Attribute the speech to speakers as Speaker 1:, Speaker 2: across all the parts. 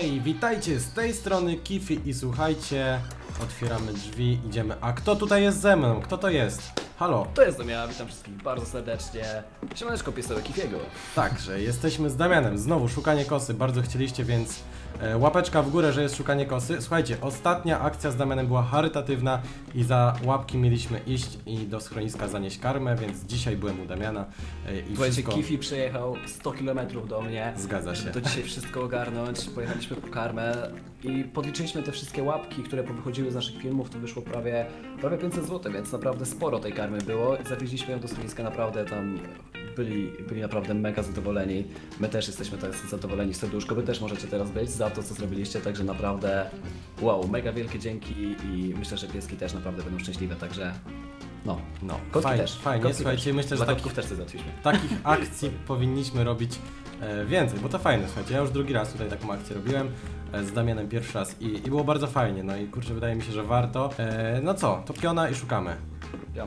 Speaker 1: Hej, witajcie z tej strony Kifi i słuchajcie, otwieramy drzwi, idziemy. A kto tutaj jest ze mną? Kto to jest? Halo?
Speaker 2: To jest ja, witam wszystkich bardzo serdecznie. Siemaneczko, piesełek Kifiego.
Speaker 1: Także, jesteśmy z Damianem, znowu szukanie kosy, bardzo chcieliście, więc e, łapeczka w górę, że jest szukanie kosy. Słuchajcie, ostatnia akcja z Damianem była charytatywna i za łapki mieliśmy iść i do schroniska zanieść karmę, więc dzisiaj byłem u Damiana e, i
Speaker 2: Słuchajcie,
Speaker 1: wszystko...
Speaker 2: Kifi przyjechał 100 km do mnie.
Speaker 1: Zgadza się.
Speaker 2: To dzisiaj wszystko ogarnąć. Pojechaliśmy po karmę i podliczyliśmy te wszystkie łapki, które wychodziły z naszych filmów. To wyszło prawie, prawie 500 zł, więc naprawdę sporo tej karmy było. Zawieźliśmy ją do schroniska, naprawdę tam byli, byli naprawdę mega zadowoleni. My też jesteśmy tak zadowoleni, serduszko. Wy też możecie teraz być za to, co zrobiliście, także naprawdę wow, mega wielkie dzięki i myślę, że pieski też naprawdę będą szczęśliwe, także no.
Speaker 1: No,
Speaker 2: Kotki
Speaker 1: fajnie,
Speaker 2: też.
Speaker 1: fajnie,
Speaker 2: Kotki
Speaker 1: słuchajcie,
Speaker 2: też.
Speaker 1: myślę, że takich,
Speaker 2: też załatwiliśmy.
Speaker 1: takich akcji powinniśmy robić więcej, bo to fajne, słuchajcie, ja już drugi raz tutaj taką akcję robiłem e, z Damianem pierwszy raz i, i było bardzo fajnie, no i kurczę, wydaje mi się, że warto. E, no co, to piona i szukamy.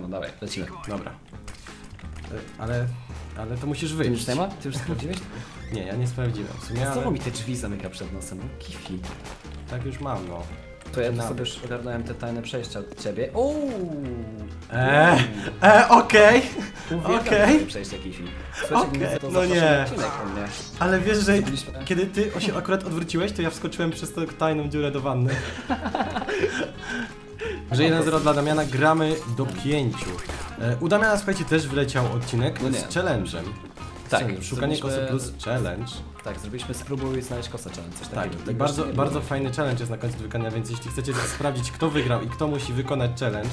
Speaker 2: No dawaj, lecimy.
Speaker 1: Dobra. E, ale, ale to musisz
Speaker 2: Ty
Speaker 1: wyjść.
Speaker 2: już nie ma? Ty już sprawdziłeś?
Speaker 1: Nie, ja nie sprawdziłem, w sumie,
Speaker 2: Znowu
Speaker 1: ale
Speaker 2: mi te drzwi zamyka przed nosem, no kifi.
Speaker 1: tak już mam, no.
Speaker 2: To ja
Speaker 1: Nam.
Speaker 2: sobie już ogarnąłem te tajne przejścia od ciebie. Uuu!
Speaker 1: E, e, okej, okej.
Speaker 2: kifi. Słuchajcie,
Speaker 1: Okej,
Speaker 2: okay.
Speaker 1: no nie. ale wiesz, że kiedy ty się akurat odwróciłeś, to ja wskoczyłem przez tę tajną dziurę do wanny. Że 1-0 dla Damiana, gramy do 5. E, u Damiana, słuchajcie, też wyleciał odcinek
Speaker 2: No
Speaker 1: z challenge'em.
Speaker 2: Tak,
Speaker 1: Challenge, Szukanie kosy plus challenge.
Speaker 2: Tak, zrobiliśmy spróbuj znaleźć kosę challenge, coś
Speaker 1: Tak,
Speaker 2: takiego.
Speaker 1: i
Speaker 2: Tego
Speaker 1: bardzo, bardzo fajny challenge jest na końcu do wykonania, więc jeśli chcecie sprawdzić, kto wygrał i kto musi wykonać challenge,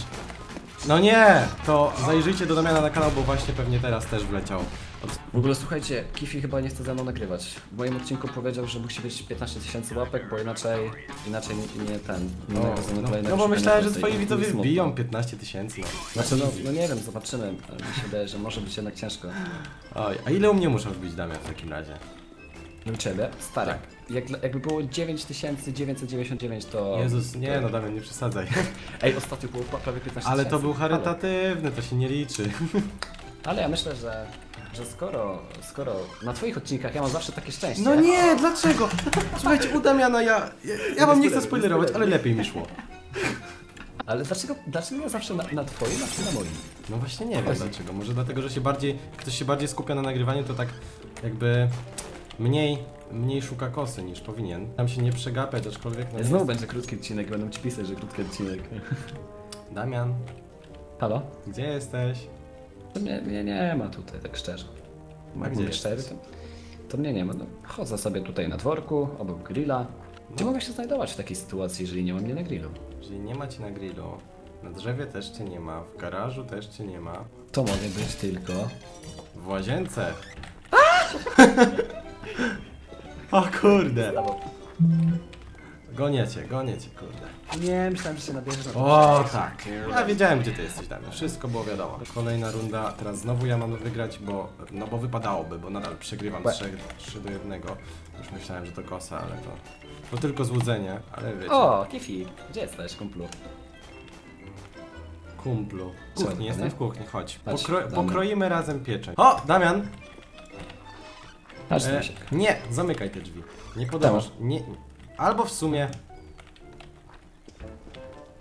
Speaker 1: no nie, to zajrzyjcie do Damiana na kanał, bo właśnie pewnie teraz też wleciał. Od...
Speaker 2: W ogóle słuchajcie, Kifi chyba nie chce ze mną nagrywać. W moim odcinku powiedział, że musi być 15 tysięcy łapek, bo inaczej, inaczej nie, nie ten,
Speaker 1: No, no,
Speaker 2: kolejnego
Speaker 1: no bo myślałem, że twoi widzowie wbiją 15 tysięcy. No.
Speaker 2: Znaczy no, no nie wiem, zobaczymy, ale mi się wydaje, że może być jednak ciężko.
Speaker 1: Oj, a ile u mnie muszą wbić Damian w takim razie?
Speaker 2: Ciebie? Stary.
Speaker 1: Tak.
Speaker 2: Jak, jakby było 9999 to...
Speaker 1: Jezus, nie no Damian, nie przesadzaj.
Speaker 2: Ej, ostatnio było prawie 15
Speaker 1: Ale to był charytatywny, to się nie liczy.
Speaker 2: Ale, ale ja myślę, że, że skoro, skoro na twoich odcinkach ja mam zawsze takie szczęście...
Speaker 1: No nie, dlaczego? Słuchajcie, u Damiana ja, ja, ja wam nie chcę spoilerować, ale lepiej mi szło.
Speaker 2: Ale dlaczego, dlaczego ja zawsze na, na twoim, a ty na moim?
Speaker 1: No właśnie nie wiem dlaczego. Może dlatego, że się bardziej, ktoś się bardziej skupia na nagrywaniu, to tak jakby mniej, mniej szuka kosy niż powinien. Tam się nie przegapiać, aczkolwiek no
Speaker 2: Znowu
Speaker 1: jest.
Speaker 2: będzie krótki odcinek, będą ci pisać, że krótki odcinek.
Speaker 1: Damian,
Speaker 2: Halo?
Speaker 1: gdzie jesteś?
Speaker 2: To mnie, mnie nie ma tutaj, tak szczerze.
Speaker 1: A gdzie
Speaker 2: szczery, to, to mnie nie ma. No, chodzę sobie tutaj na dworku, obok grilla. Gdzie
Speaker 1: No.
Speaker 2: mogę się znajdować w takiej sytuacji, jeżeli nie ma mnie na grillu?
Speaker 1: Jeżeli nie ma cię na grillu, na drzewie też cię nie ma, w garażu też cię nie ma,
Speaker 2: To mogę być tylko...
Speaker 1: w łazience. o kurde. Gonię cię, gonię cię, kurde.
Speaker 2: Nie, myślałem, że się nabierzesz na
Speaker 1: O tak, ja wiedziałem gdzie ty jesteś Damian, wszystko było wiadomo. Kolejna runda, teraz znowu ja mam wygrać, bo, no bo wypadałoby, bo nadal przegrywam
Speaker 2: Łe.
Speaker 1: 3, 3 do 1. Już myślałem, że to kosa, ale to, to tylko złudzenie, ale wiecie.
Speaker 2: O, Kifi, gdzie jesteś, kumplu?
Speaker 1: Kumplu. Kuchni,
Speaker 2: nie?
Speaker 1: jestem w kuchni, chodź. Pokro pokroimy razem pieczeń. O, Damian!
Speaker 2: Chodź,
Speaker 1: E,
Speaker 2: e...
Speaker 1: nie, zamykaj te drzwi. Nie podobasz. Nie, albo w sumie.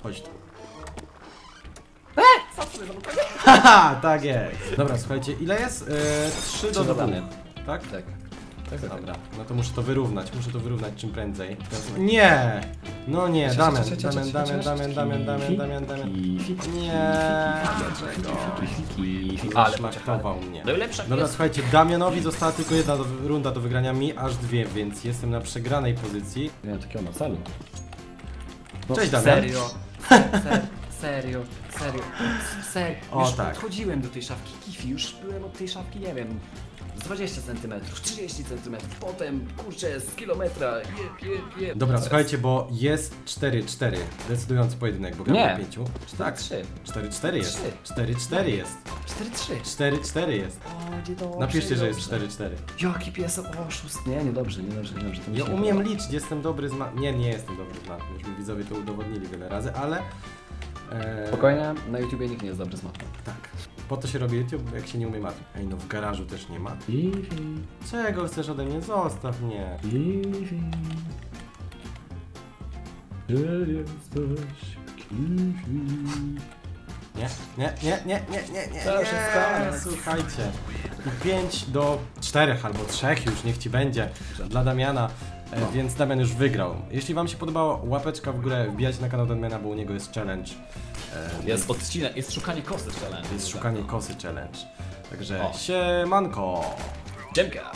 Speaker 1: Chodź tu. Haha, tak jest. Dobra, słuchajcie, ile jest? E, 3 do
Speaker 2: Trzy
Speaker 1: 2.
Speaker 2: do damy.
Speaker 1: Tak?
Speaker 2: Tak. Tak, tak,
Speaker 1: Dobra, no to muszę to wyrównać, muszę to wyrównać czym prędzej. Nie! No nie, Damian, Damian, Damian, Damian, Damian, Damian, Damian, Damian. Nie, dlaczego?
Speaker 2: Ale
Speaker 1: Szlachtował mnie.
Speaker 2: Najlepsza
Speaker 1: Dobra,
Speaker 2: pies.
Speaker 1: słuchajcie, Damianowi została tylko jedna runda do wygrania, mi aż dwie, więc jestem na przegranej pozycji.
Speaker 2: Miałem takiego na celu.
Speaker 1: Cześć, Damian.
Speaker 2: Serio, ser, serio, serio, serio.
Speaker 1: O,
Speaker 2: Już
Speaker 1: tak.
Speaker 2: podchodziłem do tej szafki Kifi, już byłem od tej szafki, nie wiem, 20 cm, 30 cm, potem, kurczę, z kilometra, je, je, je.
Speaker 1: Dobra, słuchajcie, bo jest 4-4, decydujący pojedynek, bo gramy
Speaker 2: Nie.
Speaker 1: na pięciu. Tak,
Speaker 2: 3,
Speaker 1: 4-4 jest.
Speaker 2: Trzy.
Speaker 1: 4-4 jest.
Speaker 2: 4, 3.
Speaker 1: 4-4 jest.
Speaker 2: O, niedobrze,
Speaker 1: Napiszcie, że jest
Speaker 2: niedobrze.
Speaker 1: 4-4.
Speaker 2: Jaki pies, oszust. Nie, niedobrze, niedobrze, niedobrze. to mi
Speaker 1: Ja
Speaker 2: się nie
Speaker 1: umiem
Speaker 2: podoba.
Speaker 1: liczyć, jestem dobry z ma... Nie, nie jestem dobry z matmy, już mi widzowie to udowodnili wiele razy, ale... E...
Speaker 2: Spokojnie, na YouTubie nikt nie jest dobry z matmy.
Speaker 1: Tak. Po to się robi YouTube, jak się nie umie matmy. Ej, no w garażu też nie ma. Czego chcesz ode mnie? Zostaw mnie.
Speaker 2: Gdzie jesteś?
Speaker 1: Nie, nie, nie, nie, nie, nie, nie,
Speaker 2: To już jest koniec.
Speaker 1: słuchajcie. I 5 do 4 albo 3 już, niech ci będzie dla Damiana,
Speaker 2: No.
Speaker 1: więc Damian już wygrał. Jeśli wam się podobało, łapeczka w górę, wbijajcie na kanał Damiana, bo u niego jest challenge. E,
Speaker 2: Jest odcinek, jest szukanie kosy challenge.
Speaker 1: jest szukanie kosy challenge. Także
Speaker 2: O.
Speaker 1: siemanko!
Speaker 2: Dziemka!